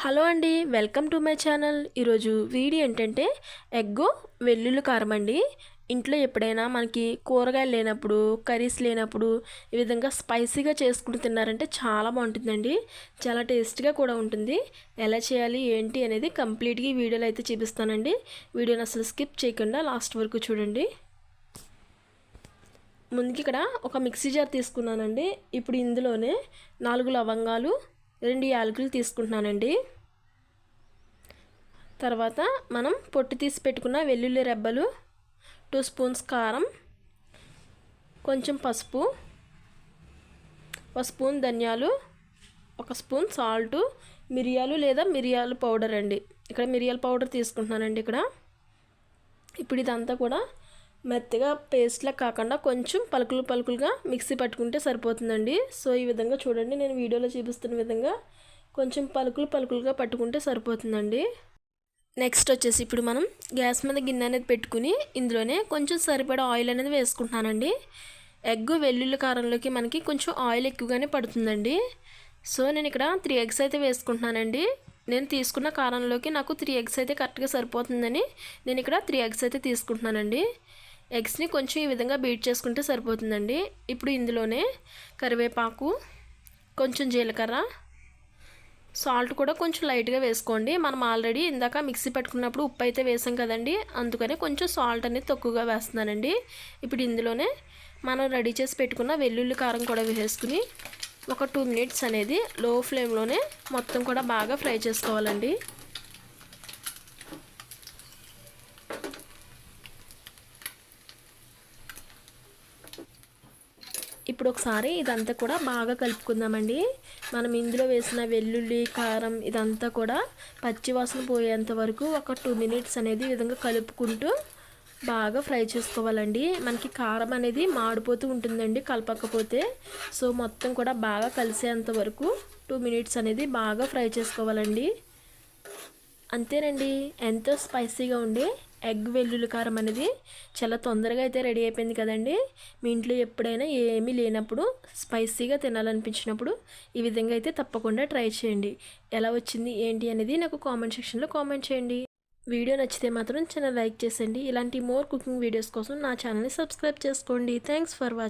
Hello అండి welcome to my channel. ఈరోజు video ఏంటంటే ఎగ్గు వెల్లుల్లి కారం అండి. ఇంట్లో ఎప్పుడైనా మనకి కూరగాయలు లేనప్పుడు కర్రీస్ లేనప్పుడు ఈ విధంగా స్పైసీగా చేసుకుని తిన్నారంటే చాలా బాగుంటుందండి. చాలా టేస్ట్గా కూడా ఉంటుంది. ఎలా చేయాలి ఏంటి అనేది కంప్లీట్గా ఈ వీడియోలో అయితే చూపిస్తానండి. వీడియోని అసలు స్కిప్ చేయకుండా లాస్ట్ వరకు చూడండి. ముందుకి ఇక్కడ ఒక మిక్సీ జార్ తీసుకున్నానండి. ఇప్పుడు ఇందులోనే నాలుగు లవంగాలు రెండు యాలకులు తీసుకుంటున్నానండి. తర్వాత మనం పొట్టు తీసి పెట్టుకున్న వెల్లుల్లి రెబ్బలు టూ స్పూన్స్ కారం కొంచెం పసుపు ఒక స్పూన్ ధనియాలు ఒక స్పూన్ సాల్టు మిరియాలు లేదా మిరియాల పౌడర్ అండి. ఇక్కడ మిరియాల పౌడర్ తీసుకుంటున్నానండి ఇక్కడ. ఇప్పుడు ఇదంతా కూడా మెత్తగా పేస్ట్లా కాకుండా కొంచెం పలుకులు పలుకులుగా మిక్సీ పట్టుకుంటే సరిపోతుందండి. సో ఈ విధంగా చూడండి నేను వీడియోలో చూపిస్తున్న విధంగా కొంచెం పలుకులు పలుకులుగా పట్టుకుంటే సరిపోతుందండి. నెక్స్ట్ వచ్చేసి ఇప్పుడు మనం గ్యాస్ మీద గిన్నె అనేది పెట్టుకుని ఇందులోనే కొంచెం సరిపడా ఆయిల్ అనేది వేసుకుంటున్నానండి. ఎగ్ వెల్లుల్లి కారంలోకి మనకి కొంచెం ఆయిల్ ఎక్కువగానే పడుతుందండి. సో నేను ఇక్కడ త్రీ ఎగ్స్ అయితే వేసుకుంటున్నానండి. నేను తీసుకున్న కారంలోకి నాకు త్రీ ఎగ్స్ అయితే కరెక్ట్గా సరిపోతుందని నేను ఇక్కడ త్రీ ఎగ్స్ అయితే తీసుకుంటున్నానండి. ఎగ్స్ని కొంచెం ఈ విధంగా బీట్ చేసుకుంటే సరిపోతుందండి. ఇప్పుడు ఇందులోనే కరివేపాకు కొంచెం జీలకర్ర సాల్ట్ కూడా కొంచెం లైట్గా వేసుకోండి. మనం ఆల్రెడీ ఇందాక మిక్సీ పెట్టుకున్నప్పుడు ఉప్పు అయితే వేసాం కదండి. అందుకనే కొంచెం సాల్ట్ అనేది తక్కువగా వేస్తున్నానండి. ఇప్పుడు ఇందులోనే మనం రెడీ చేసి పెట్టుకున్న వెల్లుల్లి కారం కూడా వేసుకుని ఒక టూ మినిట్స్ అనేది లో ఫ్లేమ్లోనే మొత్తం కూడా బాగా ఫ్రై చేసుకోవాలండి. ఇప్పుడు ఒకసారి ఇదంతా కూడా బాగా కలుపుకుందామండి. మనం ఇందులో వేసిన వెల్లుల్లి కారం ఇదంతా కూడా పచ్చివాసన పోయేంత వరకు ఒక టూ మినిట్స్ అనేది ఈ విధంగా కలుపుకుంటూ బాగా ఫ్రై చేసుకోవాలండి. మనకి కారం అనేది మాడిపోతూ ఉంటుందండి కలపకపోతే. సో మొత్తం కూడా బాగా కలిసేంత వరకు టూ మినిట్స్ అనేది బాగా ఫ్రై చేసుకోవాలండి. అంతేనండి. ఎంతో స్పైసీగా ఉండే ఎగ్ వెల్లుల్లి కారం అనేది చాలా తొందరగా అయితే రెడీ అయిపోయింది కదండి. మీ ఇంట్లో ఎప్పుడైనా ఏమీ లేనప్పుడు స్పైసీగా తినాలనిపించినప్పుడు ఈ విధంగా అయితే తప్పకుండా ట్రై చేయండి. ఎలా వచ్చింది ఏంటి అనేది నాకు కామెంట్ సెక్షన్లో కామెంట్ చేయండి. వీడియో నచ్చితే మాత్రం చిన్న లైక్ చేసేయండి. ఇలాంటి మోర్ కుకింగ్ వీడియోస్ కోసం నా ఛానల్ని సబ్స్క్రైబ్ చేసుకోండి. Thanks for watching